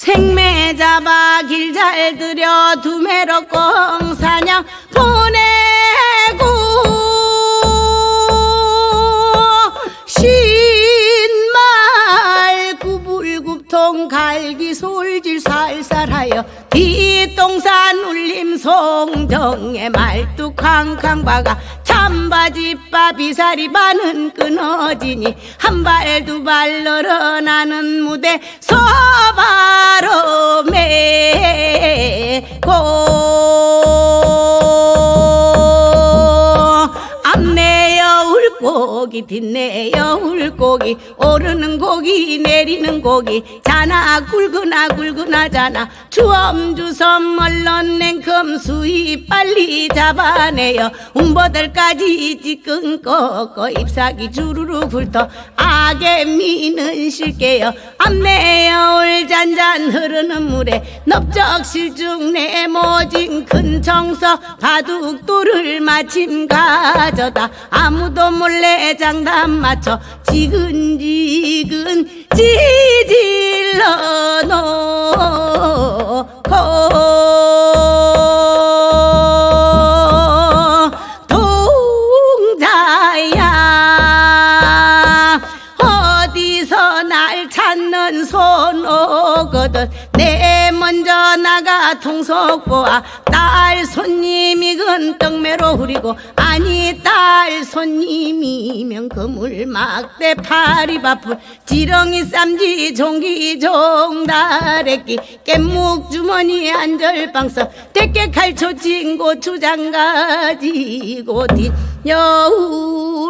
생매 잡아 길 잘 들여 두매로 꽁 사냥 보내고 신말 구불굽통 갈기 솔질 살살하여 뒷동산 울림 송정에 말뚝 캉캉 박아 참바지 바비사리 반은 끊어지니 한 발 두 발 늘어나는 무대 서바 앞내여 울고기 뒷내여 울고기. 오르는 고기 내리는 고기. 자나 굵으나 굵으나 자나. 주엄주섬 얼른 냉큼 수위 빨리 잡아내요. 움버들까지 찌끈 꺾어 잎사귀 주르르 훑어 악의 미는 실게요. 앞내여 울 잔잔 흐르는 물에 넓적 실중 내모진 큰 청서 바둑돌을 마침 가져다. 아무도 몰래 장단 맞춰 지근지근 찌질러 놓고 동자야 어디서 날 찾는 손 오거든. 내 먼저 나가 통속 보아. 딸 손님이건 떡매로 후리고. 아니 딸 손님이면 그물 막대 파리 바풀. 지렁이 쌈지 종기 종다래끼 깻묵 주머니 안절방석. 대깨 칼초 찐고 주장 가지고 뒷여울로